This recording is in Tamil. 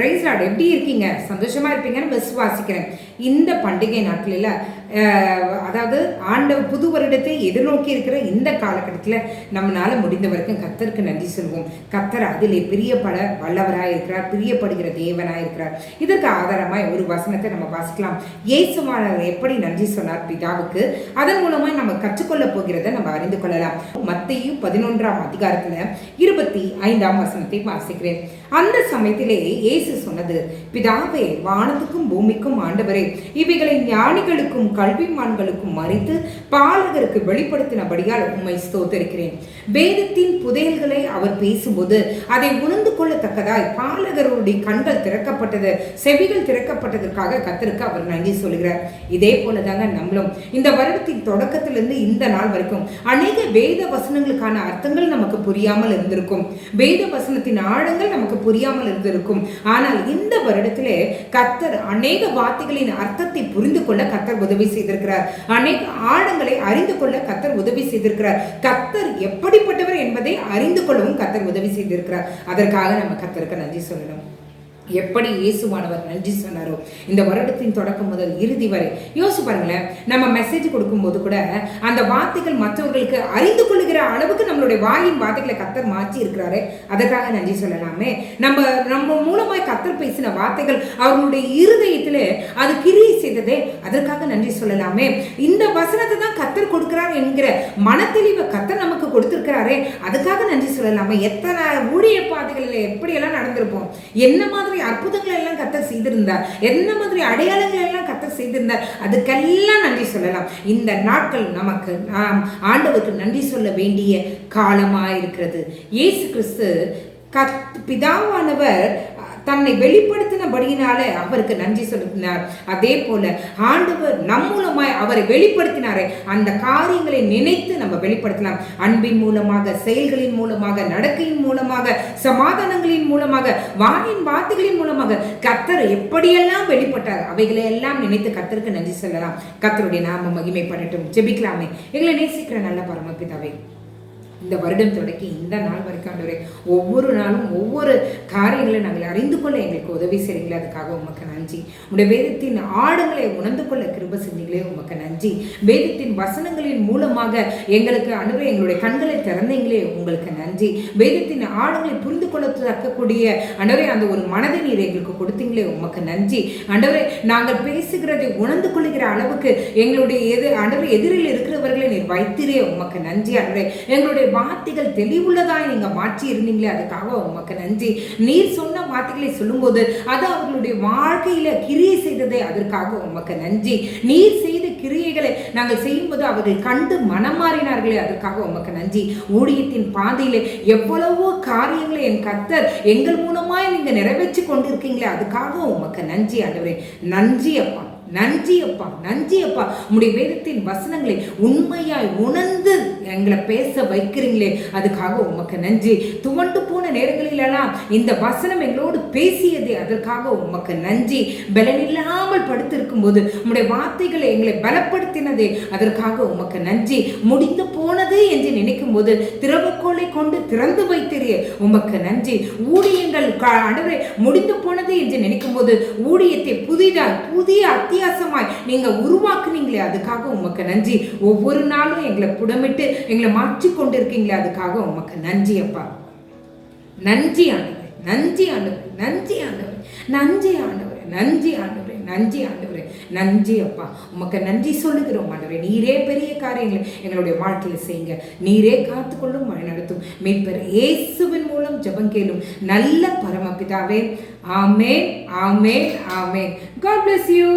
பிரைஸ் லார்ட் எப்படி இருக்கீங்க? சந்தோஷமாக இருப்பீங்கன்னு விசுவாசிக்கிறேன் இந்த பண்டிகை நாட்களில் அதாவது ஆண்ட புது வருடத்தை எதிர்நோக்கி இருக்கிற இந்த காலகட்டத்தில் நம்மளால் முடிந்த வரைக்கும் கத்தருக்கு நன்றி சொல்வோம். கத்தர் அதிலே பிரியப்பட வல்லவராக இருக்கிறார் பிரியப்படுகிற தேவனாக இருக்கிறார். இதற்கு ஆதாரமாக ஒரு வசனத்தை நம்ம வாசிக்கலாம். இயேசுமானவர் எப்படி நன்றி சொன்னார் பிதாவுக்கு? அதன் மூலமாக நம்ம கற்றுக்கொள்ள போகிறத நம்ம அறிந்து கொள்ளலாம். மத்தையும் பதினொன்றாம் அதிகாரத்தில் இருபத்தி ஐந்தாம் வசனத்தை வாசிக்கிறேன். அந்த சமயத்திலே இயேசு சொன்னது பிதாவே வானத்துக்கும் பூமிக்கும் ஆண்டவரே இவைகளை ஞானிகளுக்கும் கல்விமான்களுக்கும் மறைத்து பாலகருக்கு வெளிப்படுத்தினபடியால் உண்மை ஸ்தோத்தரிக்கிறேன். வேதத்தின் புதையல்களை அவர் பேசும்போது அதை உணர்ந்து கொள்ளத்தக்கதாய் பாலகருடைய கண்கள் திறக்கப்பட்டது செவிகள் திறக்கப்பட்டதற்காக கத்தருக்கு அவர் நன்றி சொல்கிறார் இதே போல தாங்க நம்மளும் இந்த வருடத்தின் தொடக்கத்திலிருந்து இந்த நாள் வரைக்கும் அநேக வேத வசனங்களுக்கான அர்த்தங்கள் நமக்கு புரியாமல் இருந்திருக்கும். வேத வசனத்தின் ஆழங்கள் நமக்கு புரியாமல் இருந்திருக்கும். ஆனால் இந்த வருடத்திலே கத்தர் அநேக வார்த்தைகளின் அர்த்தத்தை புரிந்து கொள்ள கத்தர் உதவி செய்திருக்கிறார். அநேக ஆழங்களை அறிந்து கொள்ள கத்தர் உதவி செய்திருக்கிறார். கத்தர் எப்படிப்பட்டவர் என்பதை அறிந்து கொள்ளவும் கத்தர் உதவி செய்திருக்கிறார். அதற்காக நம்ம கத்தருக்கு நன்றி சொல்லணும். எப்படி இயேசுவானவர் நன்றி சொன்னாரோ இந்த வருடத்தின் தொடக்கம் முதல் இறுதி வரை. யோசிச்சு பாருங்களேன் நம்ம மெசேஜ் கொடுக்கும்போது கூட அந்த வார்த்தைகள் மற்றவர்களுக்கு அறிந்து கொள்ளுகிற அளவுக்கு நம்மளுடைய வாயின் வார்த்தைகளை கத்தர் மாற்றி இருக்கிறாரு. அதற்காக நன்றி சொல்லலாமே. நம்ம நம்ம மூலமாய் கத்தர் பேசின வார்த்தைகள் அவர்களுடைய இருதயத்தில் கிரியை செய்ததே. அதற்காக நன்றி சொல்லலாமே. இந்த வசனத்தை தான் கத்தர் கொடுக்கிறார் என்கிற மனத்தெளிவை கத்தர் நமக்கு கொடுத்திருக்கிறாரே. அதுக்காக நன்றி சொல்லலாமே. எத்தனை ஊழிய பாதைகளில் எப்படியெல்லாம் நடந்திருப்போம். என்ன மாதிரி அற்புதங்களை எல்லாம் கத்தர் செய்திருந்தார். என்ன மாதிரி அடையாளங்களை எல்லாம் கத்தர் செய்திருந்தார். அதுக்கெல்லாம் நன்றி சொல்லலாம். இந்த நாட்கள் நமக்கு நாம் ஆண்டவருக்கு நன்றி சொல்ல வேண்டிய காலமாக இருக்கிறது இயேசு கிறிஸ்து கத் பிதாவானவர் தன்னை வெளிப்படுத்தினபடியினாலே அவருக்கு நன்றி செலுத்தினார். அதே போல ஆண்டவர் நம் மூலமாய் அவரை வெளிப்படுத்தினாரே. அந்த காரியங்களை நினைத்து நம்ம வெளிப்படுத்தலாம். அன்பின் மூலமாக செயல்களின் மூலமாக நடக்கையின் மூலமாக சமாதானங்களின் மூலமாக வானின் வார்த்தைகளின் மூலமாக கத்தர் எப்படியெல்லாம் வெளிப்பட்டார் அவைகளை எல்லாம் நினைத்து கத்தருக்கு நன்றி சொல்லலாம். கத்தருடைய நாம மகிமைப்படட்டும். ஜெபிக்கலாமே. எங்களை நேசிக்கிற நல்ல பரமபிதாவே. இந்த வருடம் தொடக்கி இந்த நாள் வரைக்கும் ஆண்டவரே ஒவ்வொரு நாளும் ஒவ்வொரு காரியங்களை நாங்கள் அறிந்து கொள்ள எங்களுக்கு உதவி செய்கிறீங்களே அதுக்காக உமக்கு நன்றி. உடைய வேதத்தின் ஆடுங்களை உணர்ந்து கொள்ள கிருப செஞ்சீங்களே உமக்கு நன்றி. வேதத்தின் வசனங்களின் மூலமாக எங்களுக்கு அனுபவ எங்களுடைய கண்களை திறந்தீங்களே உங்களுக்கு நன்றி. வேதத்தின் ஆடுகளை புரிந்து கொள்ளத்தக்கக்கூடிய அண்டவரே அந்த ஒரு மனதை நீர் எங்களுக்கு கொடுத்தீங்களே உமக்கு நன்றி. அண்டவரே நாங்கள் பேசுகிறதை உணர்ந்து கொள்கிற அளவுக்கு எங்களுடைய எது அண்டவரை எதிரில் இருக்கிறவர்களை நீர் வைத்திரே உமக்கு நன்றி. அண்டவரே எங்களுடைய வார்த்தைகள் தெளிவுள்ளதாய் நீங்கள் மாற்றி இருந்தீங்களே? அதுக்காக உமக்கு நன்றி. நீர் சொன்ன வார்த்தைகளை சொல்லும்போது அது அவர்களுடைய வாழ்க்கையில கிரியை செய்ததே அதற்காக உமக்கு நன்றி. நீர் செய்த கிரியைகளை நாங்கள் செய்யும்போது அவர்கள் கண்டு மனம் மாறினார்களே அதற்காக உமக்கு நன்றி. ஊழியத்தின் பாதையில எவ்வளவோ காரியங்களை என் கத்தர் எங்கள் மூலமாய் நீங்கள் நிறைவேற்றி கொண்டிருக்கீங்களே அதுக்காக உமக்கு நன்றி ஆண்டவரே. நன்றி அப்பா. நன்றி அப்பா நன்றி அப்பா உங்களுடைய வேதத்தின் வசனங்களை உண்மையாய் உணர்ந்து எங்களை பேச வைக்கிறீங்களே. அதுக்காக உமக்கு நன்றி. துவண்டு நேரங்களிலெல்லாம் இந்த வசனம் எங்களோடு பேசியதே அதற்காக உமக்கு நன்றி. பலனில்லாமல் படுத்திருக்கும் போது உம்முடைய வார்த்தைகளை எங்களை பலப்படுத்தினதே அதற்காக உமக்கு நன்றி. முடிந்து போனது என்று நினைக்கும் போது திறவுக்கோலை கொண்டு திறந்து வைத்திரிய உமக்கு நன்றி. ஊழியங்கள் அடவே முடிந்து போனது என்று நினைக்கும் போது ஊழியத்தை புதிதாய் புதிய அத்தியாசமாய் நீங்க உருவாக்குனீங்களே அதுக்காக உமக்கு நன்றி. ஒவ்வொரு நாளும் எங்களை புடமிட்டு எங்களை மாற்றி கொண்டிருக்கீங்களே அதுக்காக உமக்கு நன்றி அப்பா. நன்றி ஆண்டவரே நன்றி ஆண்டவரே நன்றி ஆண்டவரே நன்றி ஆண்டவரே நன்றி ஆண்டவரே நன்றி ஆண்டவரே நன்றி அப்பா. உமக்கு நன்றி சொல்லுகிறோம் ஆண்டவரே. நீரே பெரிய காரியங்களை எங்களுடைய வாழ்க்கையில் செய்யுங்க. நீரே காத்துக்கொள்ளும் வழி நடத்தும். மீட்பர் இயேசுவின் மூலம் ஜபம் கேளும் நல்ல பரமபிதாவே. ஆமே ஆமே ஆமே காட் பிளஸ் யூ